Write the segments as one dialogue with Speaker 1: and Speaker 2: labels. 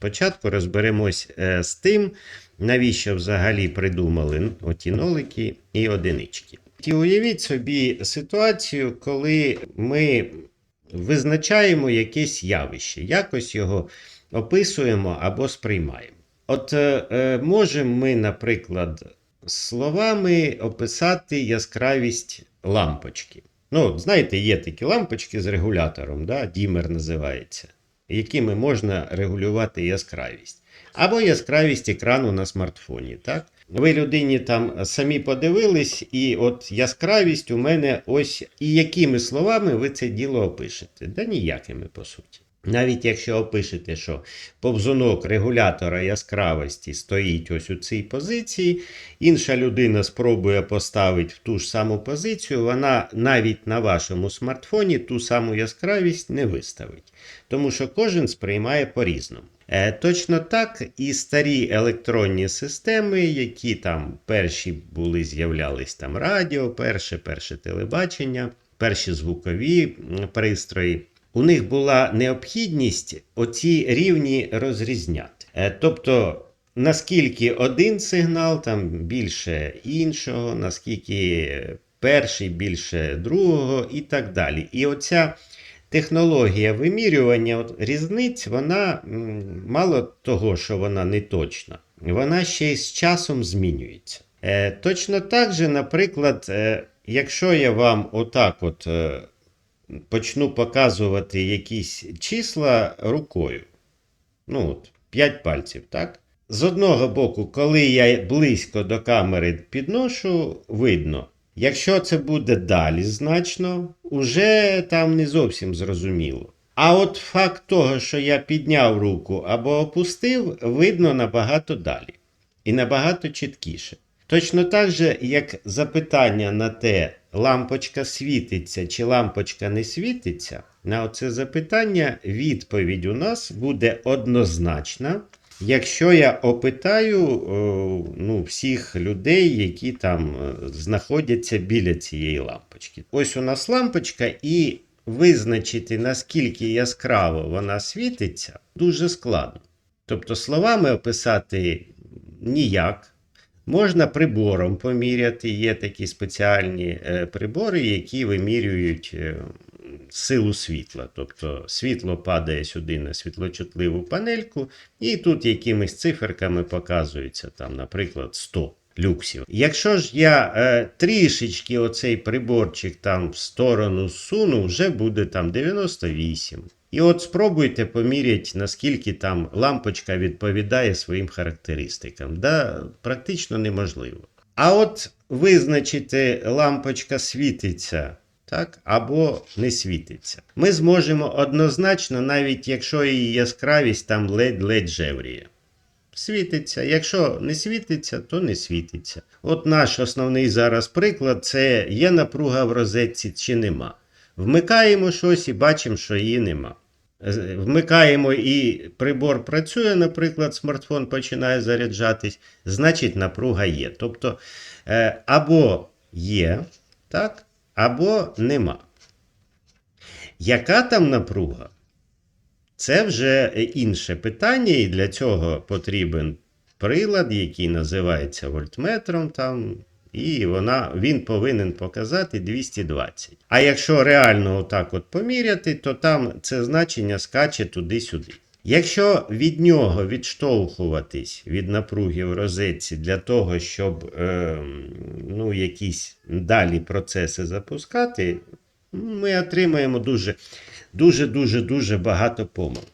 Speaker 1: спочатку розберемось е, з тим, навіщо взагалі придумали оті нолики і одинички. І уявіть собі ситуацію, коли ми визначаємо якесь явище, якось його описуємо або сприймаємо. От е, е, можемо ми, наприклад, словами описати яскравість лампочки. Ну, знаєте, є такі лампочки з регулятором, да? дімер називається, якими можна регулювати яскравість. Або яскравість екрану на смартфоні. Так? Ви людині там самі подивились, і от яскравість у мене ось. І якими словами ви це діло опишете? Да ніякими, по суті. Навіть якщо опишете, що повзунок регулятора яскравості стоїть ось у цій позиції, інша людина спробує поставити в ту ж саму позицію, вона навіть на вашому смартфоні ту саму яскравість не виставить. Тому що кожен сприймає по-різному. Е, Точно так і старі електронні системи, які там перші були, з'являлись там радіо, перше, перше телебачення, перші звукові пристрої. У них була необхідність оці рівні розрізняти. Е, Тобто, наскільки один сигнал там більше іншого, наскільки перший більше другого і так далі. І оця технологія вимірювання от, різниць, вона мало того, що вона не точна, вона ще й з часом змінюється. Е, точно так же, наприклад, е, якщо я вам отак от почну показувати якісь числа рукою, ну от, 5 пальців, так? З одного боку, коли я близько до камери підношу, видно. Якщо це буде далі значно, уже там не зовсім зрозуміло. А от факт того, що я підняв руку або опустив, видно набагато далі і набагато чіткіше. Точно так же, як запитання на те, лампочка світиться чи лампочка не світиться, на оце запитання відповідь у нас буде однозначна, якщо я опитаю ну, всіх людей, які там е, знаходяться біля цієї лампочки. Ось у нас лампочка, і визначити, наскільки яскраво вона світиться, дуже складно. Тобто словами описати ніяк. Можна прибором поміряти. Є такі спеціальні е, прибори, які вимірюють е, силу світла. Тобто світло падає сюди на світлочутливу панельку, і тут якимись циферками показується, там, наприклад, 100 люксів. Якщо ж я е, трішечки оцей приборчик там в сторону суну, вже буде там 98. І от спробуйте поміряти, наскільки там лампочка відповідає своїм характеристикам. Да, практично неможливо. А от визначити, лампочка світиться так, або не світиться. Ми зможемо однозначно, навіть якщо її яскравість там ледь-ледь жевріє. Світиться. Якщо не світиться, то не світиться. От наш основний зараз приклад це є напруга в розетці чи нема. Вмикаємо щось і бачимо, що її нема. Вмикаємо і прибор працює, наприклад, смартфон починає заряджатись, значить напруга є. Тобто е, або є, так, або нема. Яка там напруга? Це вже інше питання, і для цього потрібен прилад, який називається вольтметром. Там, і вона, він повинен показати 220. А якщо реально отак от поміряти, то там це значення скаче туди-сюди. Якщо від нього відштовхуватись від напруги в розетці для того, щоб е, ну, якісь далі процеси запускати, ми отримаємо дуже дуже дуже дуже багато помилок.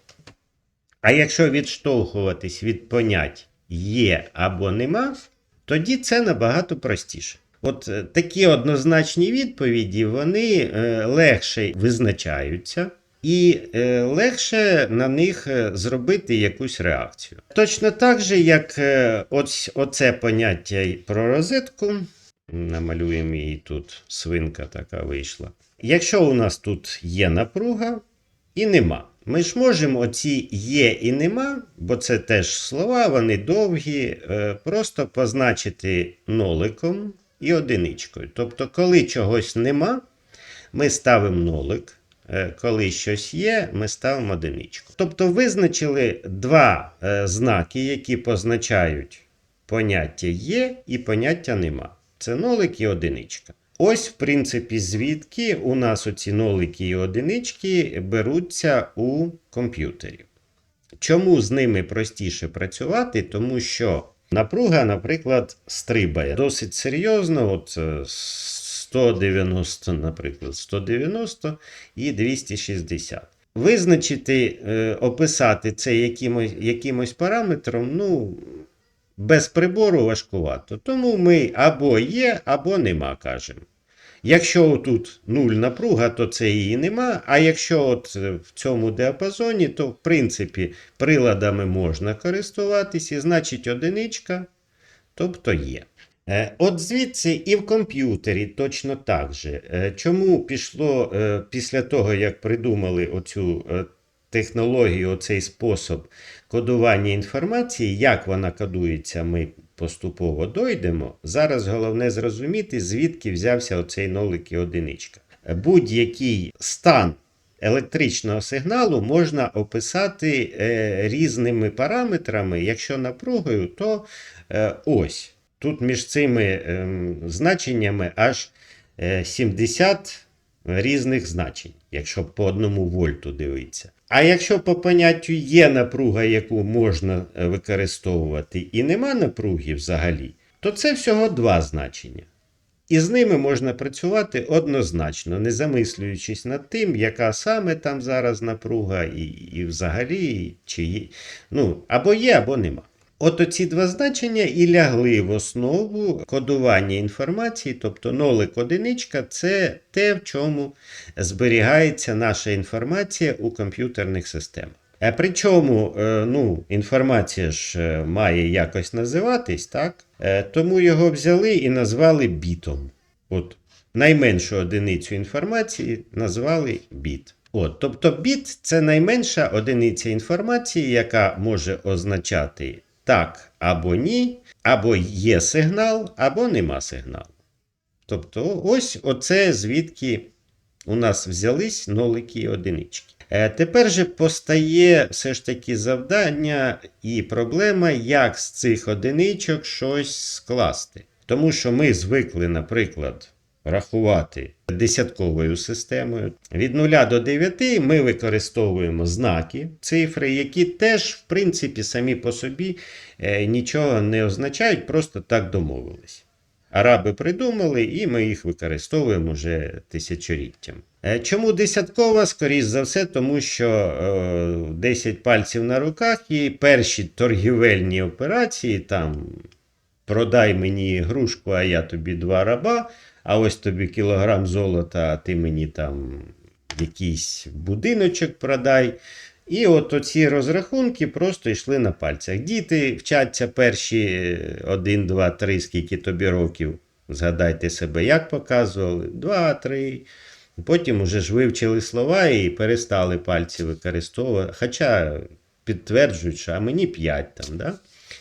Speaker 1: А якщо відштовхуватись від понять є або нема, тоді це набагато простіше. От е, такі однозначні відповіді вони е, легше визначаються. І е, легше на них зробити якусь реакцію. Точно так же, як ось, оце поняття про розетку. Намалюємо її тут, свинка така вийшла. Якщо у нас тут є напруга і нема. Ми ж можемо оці є і нема, бо це теж слова, вони довгі, е, просто позначити ноликом і одиничкою. Тобто, коли чогось нема, ми ставимо нолик, е, коли щось є, ми ставимо одиничку. Тобто визначили два е, знаки, які позначають поняття є і поняття нема. Це нолик і одиничка. Ось, в принципі, звідки у нас оці нолики і одинички беруться у комп'ютері. Чому з ними простіше працювати? Тому що напруга, наприклад, стрибає досить серйозно. От е, 190, наприклад, 190 і 260. Визначити, е, описати це якимось, якимось параметром, ну, без прибору важкувато. Тому ми або є, або нема, кажемо. Якщо тут нуль напруга, то це її нема. А якщо от е, в цьому діапазоні, то в принципі приладами можна користуватись, і значить одиничка, тобто є. Е, От звідси і в комп'ютері точно так же. Е, Чому пішло після того, як придумали оцю технологію, оцей спосіб кодування інформації, як вона кодується, ми поступово дойдемо. Зараз головне зрозуміти, звідки взявся оцей нолик і одиничка. Е, Будь-який стан електричного сигналу можна описати е, різними параметрами. Якщо напругою, то е, ось. Тут між цими ем, значеннями аж е, 70 різних значень, якщо по одному вольту дивитися. А якщо по поняттю є напруга, яку можна е, використовувати, і нема напруги взагалі, то це всього два значення. І з ними можна працювати однозначно, не замислюючись над тим, яка саме там зараз напруга, і, і взагалі, чи є, ну, або є, або нема. От оці два значення і лягли в основу кодування інформації, тобто нолик одиничка це те, в чому зберігається наша інформація у комп'ютерних системах. А причому е, ну, інформація ж е, має якось називатись, так? Е, Тому його взяли і назвали бітом. От найменшу одиницю інформації назвали біт. От, тобто біт це найменша одиниця інформації, яка може означати так або ні, або є сигнал, або нема сигналу. Тобто, ось оце звідки у нас взялись нолики і одинички. Е, Тепер же постає все ж таки завдання і проблема, як з цих одиничок щось скласти. Тому що ми звикли, наприклад, рахувати десятковою системою. Від 0 до 9 ми використовуємо знаки, цифри, які теж, в принципі, самі по собі е, нічого не означають, просто так домовились. Араби придумали, і ми їх використовуємо вже тисячоліттям. Е, Чому десяткова? Скоріш за все, тому що е, 10 пальців на руках і перші торгівельні операції, там продай мені грушку, а я тобі два раба, а ось тобі кілограм золота, а ти мені там якийсь будиночок продай. І от оці розрахунки просто йшли на пальцях. Діти вчаться перші 1, 2, 3, скільки тобі років. Згадайте себе, як показували, 2, 3. Потім уже ж вивчили слова і перестали пальці використовувати. Хоча підтверджують, що а мені 5 там. Да?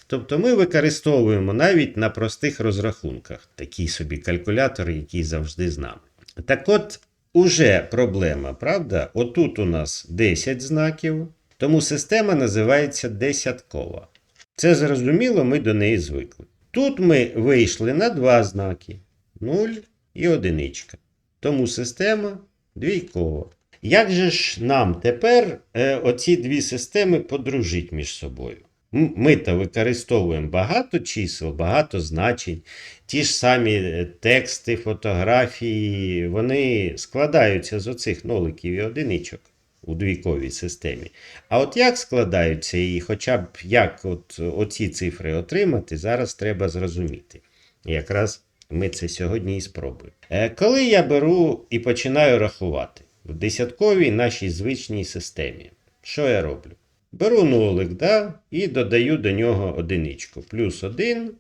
Speaker 1: Тобто ми використовуємо навіть на простих розрахунках такий собі калькулятор, який завжди з нами. Так от, уже проблема, правда? Отут у нас 10 знаків, тому система називається десяткова. Це зрозуміло, ми до неї звикли. Тут ми вийшли на два знаки 0 і одиничка. Тому система двійкова. Як же ж нам тепер е, оці дві системи подружить між собою? Ми то використовуємо багато чисел, багато значень, ті ж самі е, тексти, фотографії, вони складаються з оцих ноликів і одиничок у двійковій системі. А от як складаються і хоча б як от оці цифри отримати, зараз треба зрозуміти. Якраз ми це сьогодні і спробуємо. Е, Коли я беру і починаю рахувати в десятковій нашій звичній системі, що я роблю? Беру нолик да, і додаю до нього одиничку. Плюс 1,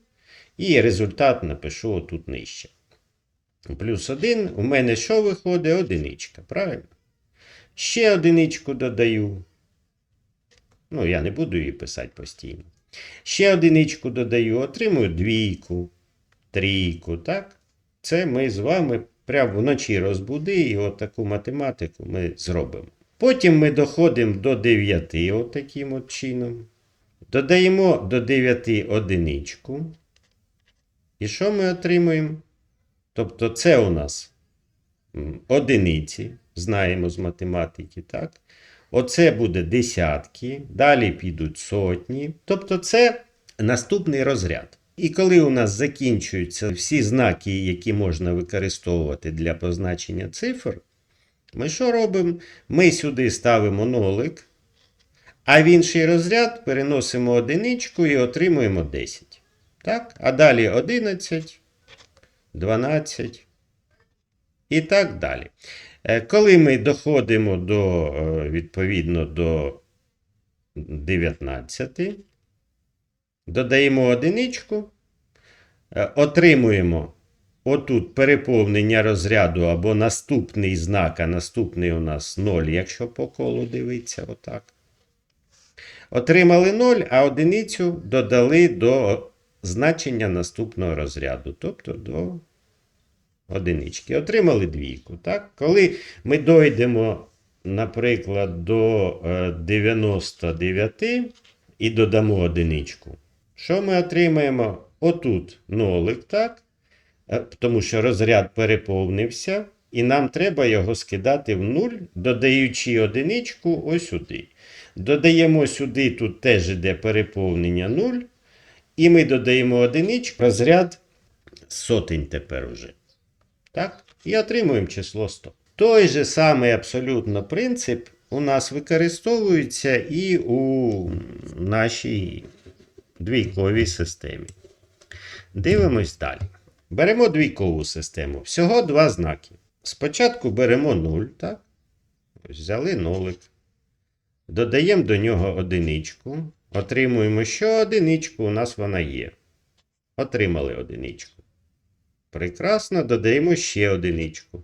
Speaker 1: і результат напишу отут нижче. Плюс 1, у мене що виходить? Одиничка, правильно? Ще одиничку додаю. Ну, я не буду її писати постійно. Ще одиничку додаю, отримую двійку, трійку, так? Це ми з вами Прямо вночі розбуди, і от таку математику ми зробимо. Потім ми доходимо до 9, от таким от чином. Додаємо до 9 одиничку. І що ми отримуємо? Тобто, це у нас одиниці, знаємо з математики, так? Оце буде десятки, далі підуть сотні. Тобто, це наступний розряд. І коли у нас закінчуються всі знаки, які можна використовувати для позначення цифр, ми що робимо? Ми сюди ставимо нолик, а в інший розряд переносимо одиничку і отримуємо 10. Так? А далі 11, 12 і так далі. Е, Коли ми доходимо до, е, відповідно до 19, додаємо одиничку, е, отримуємо отут переповнення розряду або наступний знак, а наступний у нас 0, якщо по колу дивитися, отак. Отримали 0, а одиницю додали до значення наступного розряду, тобто до одинички. Отримали двійку. Так? Коли ми дойдемо, наприклад, до е, 99 і додамо одиничку, що ми отримаємо? Отут нолик, так? Е, Тому що розряд переповнився, і нам треба його скидати в нуль, додаючи одиничку ось сюди. Додаємо сюди, тут теж іде переповнення 0. І ми додаємо одиничку, розряд сотень тепер уже. Так? І отримуємо число 100. Той же самий абсолютно принцип у нас використовується і у нашій двійковій системі. Дивимось далі. Беремо двійкову систему. Всього два знаки. Спочатку беремо 0, так? Взяли нолик. Додаємо до нього одиничку. Отримуємо ще одиничку, у нас вона є. Отримали одиничку. Прекрасно, додаємо ще одиничку.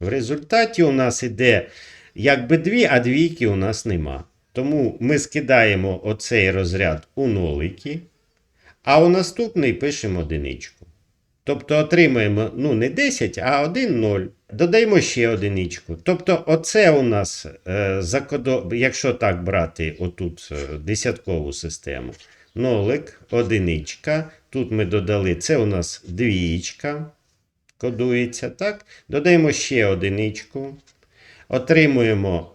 Speaker 1: В результаті у нас іде якби дві, а двійки у нас нема. Тому ми скидаємо оцей розряд у нолики, а у наступний пишемо одиничку. Тобто отримаємо ну, не 10, а 1 0. Додаємо ще одиничку. Тобто, оце у нас е, якщо так брати отут е, десяткову систему. Нолик, одиничка. Тут ми додали, це у нас двієчка. Кодується, так? Додаємо ще одиничку. Отримуємо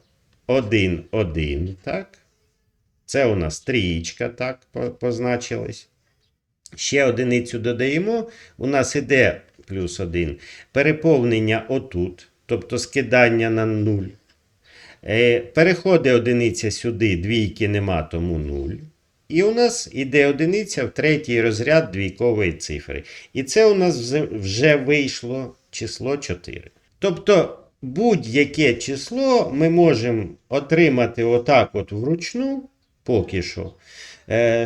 Speaker 1: 1, 1, так? Це у нас трієчка, так, по- позначилась. Ще одиницю додаємо. У нас іде плюс 1. Переповнення отут, тобто скидання на 0. Е, переходить одиниця сюди, двійки нема, тому 0. І у нас іде одиниця в третій розряд двійкової цифри. І це у нас вже- вийшло число 4. Тобто будь-яке число ми можемо отримати отак от вручну, поки що,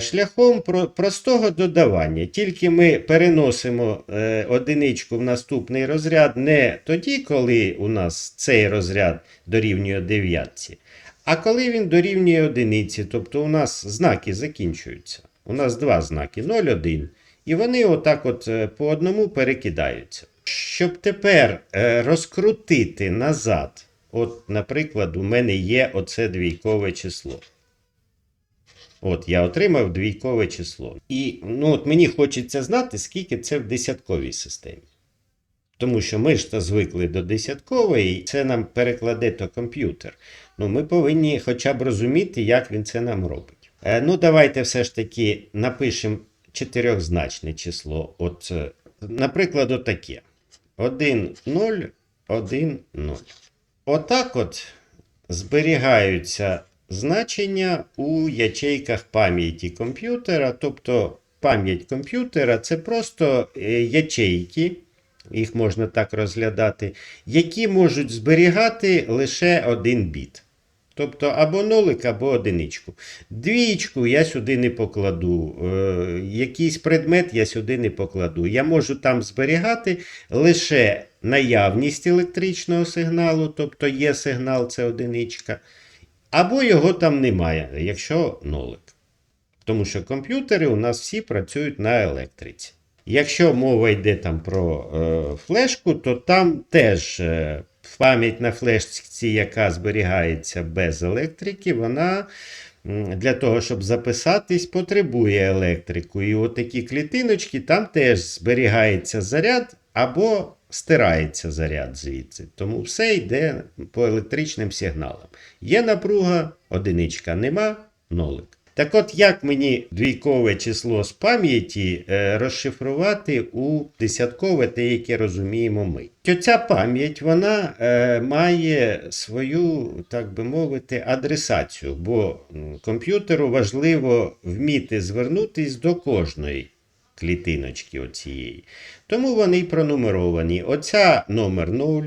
Speaker 1: шляхом простого додавання. Тільки ми переносимо е, одиничку в наступний розряд не тоді, коли у нас цей розряд дорівнює дев'ятці, а коли він дорівнює одиниці, тобто у нас знаки закінчуються. У нас два знаки 0, 1. І вони отак от е, по одному перекидаються. Щоб тепер е, розкрутити назад, от, наприклад, у мене є оце двійкове число. От, я отримав двійкове число. І ну, от мені хочеться знати, скільки це в десятковій системі. Тому що ми ж то звикли до десяткової, і це нам перекладе то комп'ютер. Ну, ми повинні хоча б розуміти, як він це нам робить. Е, ну, давайте все ж таки напишемо чотирьохзначне число. От, е, наприклад, отаке. 1, 0, 1, 0. Отак от зберігаються значення у ячейках пам'яті комп'ютера. Тобто пам'ять комп'ютера це просто е, ячейки, їх можна так розглядати, які можуть зберігати лише один біт. Тобто або нолик, або одиничку. Двічку я сюди не покладу. Е, якийсь предмет я сюди не покладу. Я можу там зберігати лише наявність електричного сигналу, тобто є сигнал, це одиничка. Або його там немає, якщо нолик. Тому що комп'ютери у нас всі працюють на електриці. Якщо мова йде там про е, флешку, то там теж е, пам'ять на флешці, яка зберігається без електрики, вона для того, щоб записатись, потребує електрику. І отакі клітиночки, там теж зберігається заряд або стирається заряд звідси. Тому все йде по електричним сигналам. Є напруга, одиничка нема, нолик. Так от, як мені двійкове число з пам'яті е, розшифрувати у десяткове, те, яке розуміємо ми? Ця пам'ять вона е, має свою, так би мовити, адресацію, бо комп'ютеру важливо вміти звернутись до кожної клітиночки оцієї. Тому вони пронумеровані. Оця номер 0,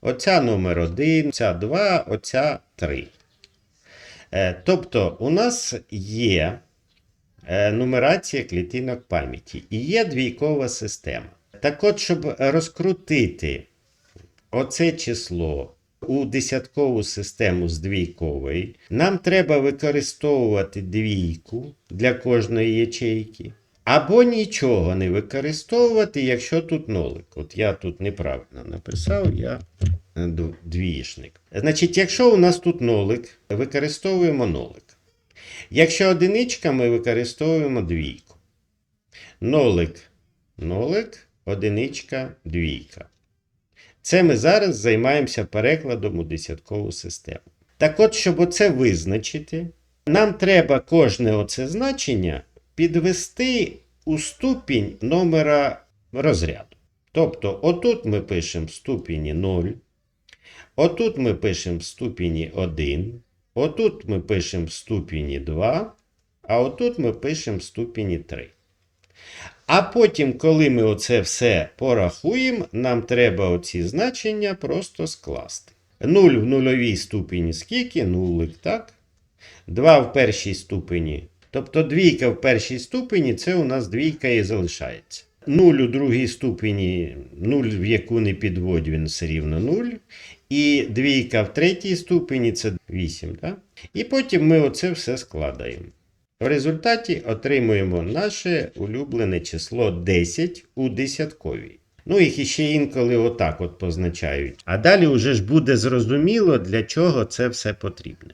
Speaker 1: оця номер 1, оця 2, оця 3. Е, Тобто у нас є е, нумерація клітинок пам'яті і є двійкова система. Так от, щоб розкрутити оце число у десяткову систему з двійкової, нам треба використовувати двійку для кожної ячейки. Або нічого не використовувати, якщо тут нолик. От я тут неправильно написав, я е, двієшник. Значить, якщо у нас тут нолик, використовуємо нолик. Якщо одиничка, ми використовуємо двійку. Нолик, нолик, одиничка, двійка. Це ми зараз займаємося перекладом у десяткову систему. Так от, щоб оце визначити, нам треба кожне оце значення підвести у ступінь номера розряду. Тобто, отут ми пишемо ступені 0, отут ми пишемо ступені 1, отут ми пишемо ступені 2, а отут ми пишемо ступені 3. А потім, коли ми оце все порахуємо, нам треба оці значення просто скласти. 0 в нульовій ступені скільки? Нулик, так? 2 в першій ступені. Тобто двійка в першій ступені це у нас двійка і залишається. 0 у другій ступені, 0, в яку не підводь, він все рівно 0. І двійка в третій ступені це 8. Так? І потім ми оце все складаємо. В результаті отримуємо наше улюблене число 10 у десятковій. Ну, їх іще інколи отак от позначають. А далі вже ж буде зрозуміло, для чого це все потрібно.